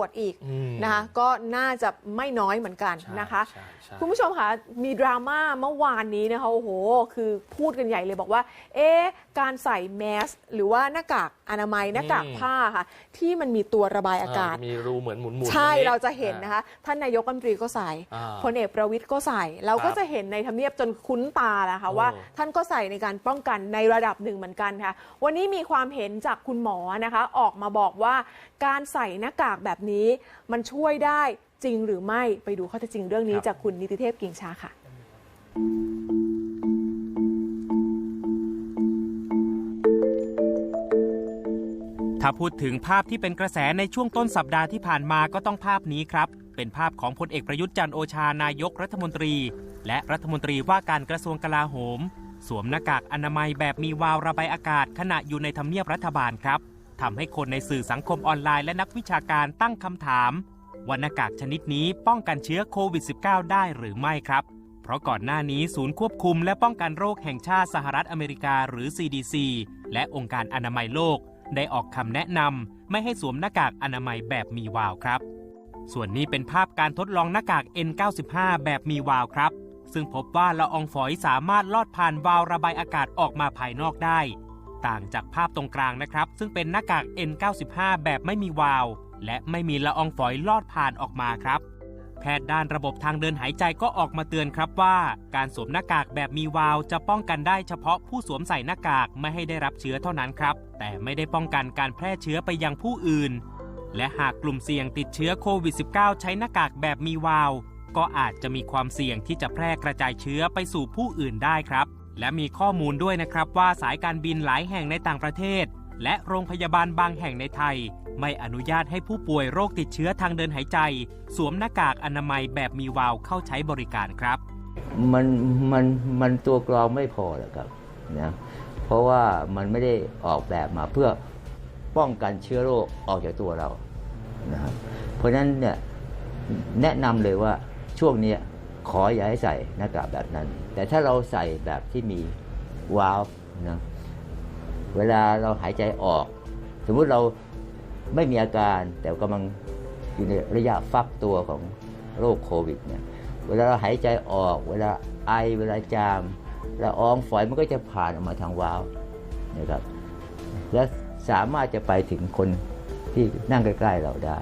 ตรวจอีกอืมนะคะก็น่าจะไม่น้อยเหมือนกันใช่นะคะใช่ใช่คุณผู้ชมคะมีดราม่าเมื่อวานนี้นะคะโอ้โห คือพูดกันใหญ่เลยบอกว่า เอ๊ะการใส่แมส หรือว่าหน้ากากอนามัยหน้ากากผ้าค่ะ ที่มันมีตัวระบายอากาศ มีรูเหมือนหมุนๆใช่ตงนี้เราจะเห็นนะคะ ท่านนายกรัฐมนตรีก็ใส่อ่าพลเอกประวิตยก็ใส่ เราก็ครับจะเห็นในทำเนียบจนคุ้นตาแล้วค่ะโอ้ว่า ท่านก็ใส่ในการป้องกันในระดับหนึ่งเหมือนกันค่ะ วันนี้มีความเห็นจากคุณหมอนะคะ ออกมาบอกว่าการใส่หน้ากากแบบนี้ มันช่วยได้จริงหรือไม่ไปดูข้อเท็จจริงเรื่องนี้ครับจากคุณนิติเทพกิ่งชาค่ะ ถ้าพูดถึงภาพที่เป็นกระแสในช่วงต้นสัปดาห์ที่ผ่านมาก็ต้องภาพนี้ครับ เป็นภาพของพลเอกประยุทธ์จันทร์โอชานายกรัฐมนตรี และรัฐมนตรีว่าการกระทรวงกลาโหม สวมหน้ากากอนามัยแบบมีวาล์วระบายอากาศขณะอยู่ในทำเนียบรัฐบาลครับ ทำให้คนในสื่อสังคมออนไลน์และนักวิชาการตั้งคำถามว่าหน้ากากชนิดนี้ป้องกันเชื้อโควิด -19 ได้หรือไม่ครับ เพราะก่อนหน้านี้ศูนย์ควบคุมและป้องกันโรคแห่งชาติสหรัฐอเมริกาหรือ CDC และองค์การอนามัยโลก ได้ออกคำแนะนำไม่ให้สวมหน้ากากอนามัยแบบมีวาล์วครับ ส่วนนี้เป็นภาพการทดลองหน้ากาก N95 แบบมีวาล์วครับ ซึ่งพบว่าละอองฝอยสามารถลอดผ่านวาล์วระบายอากาศออกมาภายนอกได้ ต่างจากภาพตรงกลางนะครับ ซึ่งเป็นหน้ากาก N95 แบบไม่มีวาล์วและไม่มีละอองฝอยลอดผ่านออกมาครับ แพทย์ด้านระบบทางเดินหายใจก็ออกมาเตือนครับว่า การสวมหน้ากากแบบมีวาล์วจะป้องกันได้เฉพาะผู้สวมใส่หน้ากากไม่ให้ได้รับเชื้อเท่านั้นครับ แต่ไม่ได้ป้องกันการแพร่เชื้อไปยังผู้อื่น และหากกลุ่มเสี่ยงติดเชื้อโควิด -19 ใช้หน้ากากแบบมีวาล์วก็อาจจะมีความเสี่ยงที่จะแพร่กระจายเชื้อไปสู่ผู้อื่นได้ครับ และมีข้อมูลด้วยนะครับว่าสายการบินหลายแห่งในต่างประเทศ และโรงพยาบาลบางแห่งในไทย ไม่อนุญาตให้ผู้ป่วยโรคติดเชื้อทางเดินหายใจ สวมหน้ากากอนามัยแบบมีวาล์วเข้าใช้บริการครับ มันมันมันตัวกรองไม่พอหรอกครับนะเพราะว่ามันไม่ได้ออกแบบมาเพื่อป้องกันเชื้อโรคออกจากตัวเรานะครับเพราะฉะนั้นเนี่ยแนะนำเลยว่าช่วงนี้ ขออย่าให้ใส่หน้ากากแบบนั้น แต่ถ้าเราใส่แบบที่มีวาล์วนะเวลาเราหายใจออก สมมุติเราไม่มีอาการ แต่กำลังอยู่ในระยะฟักตัวของโรคโควิดเนี่ยเวลาเราหายใจออก เวลาไอเวลาจามละอองฝอยมันก็จะผ่านออกมาทางวาล์วนะครับและสามารถจะไปถึงคนที่นั่งใกล้ ๆ เราได้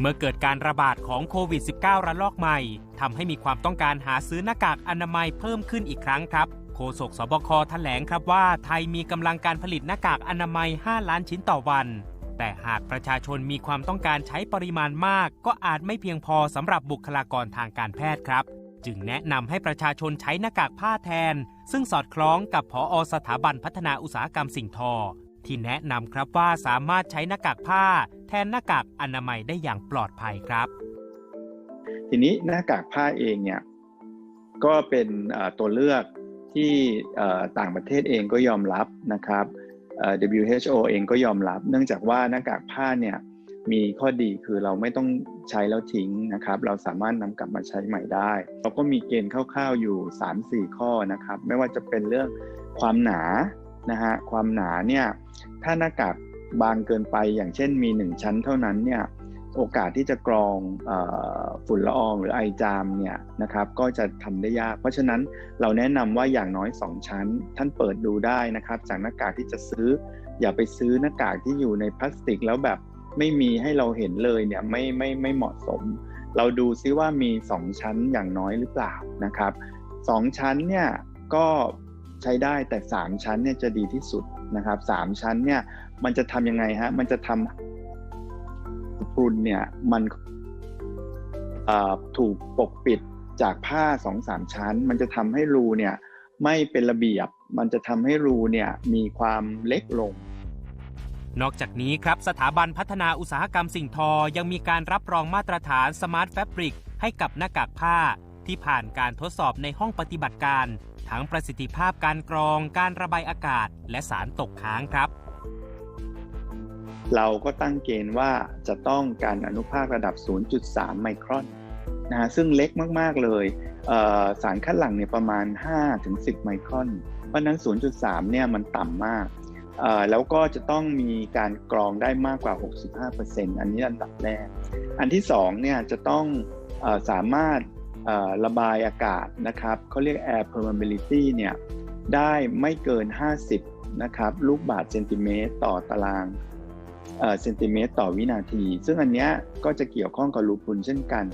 เมื่อเกิดการระบาดของโควิด -19 ระลอกใหม่ทำให้มีความต้องการหาซื้อหน้ากากอนามัยเพิ่มขึ้นอีกครั้งครับ โฆษกสบคแถลงครับว่าไทยมีกำลังการผลิตหน้ากากอนามัย 5 ล้านชิ้นต่อวัน แต่หากประชาชนมีความต้องการใช้ปริมาณมาก ก็อาจไม่เพียงพอสำหรับบุคลากรทางการแพทย์ครับ จึงแนะนำให้ประชาชนใช้หน้ากากผ้าแทน ซึ่งสอดคล้องกับผอสถาบันพัฒนาอุตสาหกรรมสิ่งทอ ที่แนะนำครับว่าสามารถใช้หน้ากากผ้า แทนหน้ากากอนามัยได้อย่างปลอดภัยครับ ทีนี้หน้ากากผ้าเองเนี่ยก็เป็นตัวเลือกที่ต่างประเทศเองก็ยอมรับนะครับ WHO เองก็ยอมรับ เนื่องจากว่าหน้ากากผ้าเนี่ยมีข้อดีคือเราไม่ต้องใช้แล้วทิ้งนะครับ เราสามารถนำกลับมาใช้ใหม่ได้ เราก็มีเกณฑ์คร่าวๆอยู่ 3-4 ข้อนะครับ ไม่ว่าจะเป็นเรื่องความหนานะฮะความหนาเนี่ย ถ้าหน้ากากบางเกินไปอย่างเช่นมี 1 ชั้นเท่านั้นเนี่ยโอกาสที่จะกรองอฝุ่นละอองหรือไอจามเนี่ยนะครับก็จะทำได้ยาก เพราะฉะนั้นเราแนะนำว่าอย่างน้อย 2 ชั้น ท่านเปิดดูได้นะครับจากหน้ากากที่จะซื้อ อย่าไปซื้อหน้ากากที่อยู่ในพลาสติกแล้วแบบไม่มีให้เราเห็นเลยเนี่ยไม่ไม่ไม่เหมาะสม เราดูซิว่ามี 2 ชั้นอย่างน้อยหรือเปล่านะครับสองชั้นเนี่ยก็ ใช้ได้แต่ 3 ชั้นเนี่ยจะดีที่สุดนะครับสามชั้นเนี่ยมันจะทำยังไงฮะมันจะทำพุนเนี่ยมันถูกปกปิดจากผ้าสองสามชั้น มันจะทำให้รูเนี่ยไม่เป็นระเบียบ มันจะทำให้รูเนี่ยมีความเล็กลง นอกจากนี้ครับสถาบันพัฒนาอุตสาหกรรมสิ่งทอ ยังมีการรับรองมาตรฐาน Smart Fabric ให้กับหน้ากากผ้า ที่ผ่านการทดสอบในห้องปฏิบัติการ ทั้งประสิทธิภาพการกรอง การระบายอากาศ และสารตกค้างครับ เราก็ตั้งเกณฑ์ว่าจะต้องการอนุภาคระดับ 0.3 ไมครอนนะฮะซึ่งเล็กมาก ๆ เลยเสารคัดหลั่งเนี่ยประมาณ 5-10 ไมครอน เพราะนั้น 0.3 เนี่ยมันต่ำมาก แล้วก็จะต้องมีการกรองได้มากกว่า 65%อันนี้อันดับแรก อันที่สองเนี่ยจะต้องอสามารถ ระบายอากาศนะครับเขาเรียก air permeability เนี่ยได้ไม่เกิน 50 นะครับ ลูกบาศก์เซนติเมตรต่อตารางเซนติเมตรต่อวินาที ซึ่งอันนี้ก็จะเกี่ยวข้องกับรูพุนเช่นกัน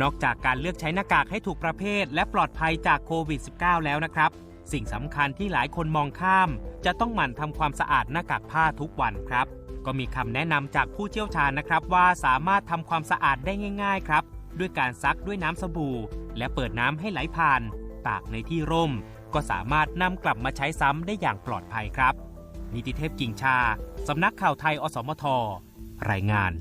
นอกจากการเลือกใช้หน้ากากให้ถูกประเภท และปลอดภัยจากโควิด -19 แล้วนะครับ สิ่งสำคัญที่หลายคนมองข้าม จะต้องหมั่นทำความสะอาดหน้ากากผ้าทุกวันครับ ก็มีคำแนะนำจากผู้เชี่ยวชาญนะครับว่าสามารถทำความสะอาดได้ง่าย ๆ ครับ ด้วยการซักด้วยน้ำสบู่ และเปิดน้ำให้ไหลผ่าน ตากในที่ร่ม ก็สามารถนำกลับมาใช้ซ้ำได้อย่างปลอดภัยครับ นิติเทพกิ่งชา สำนักข่าวไทยอสมท รายงาน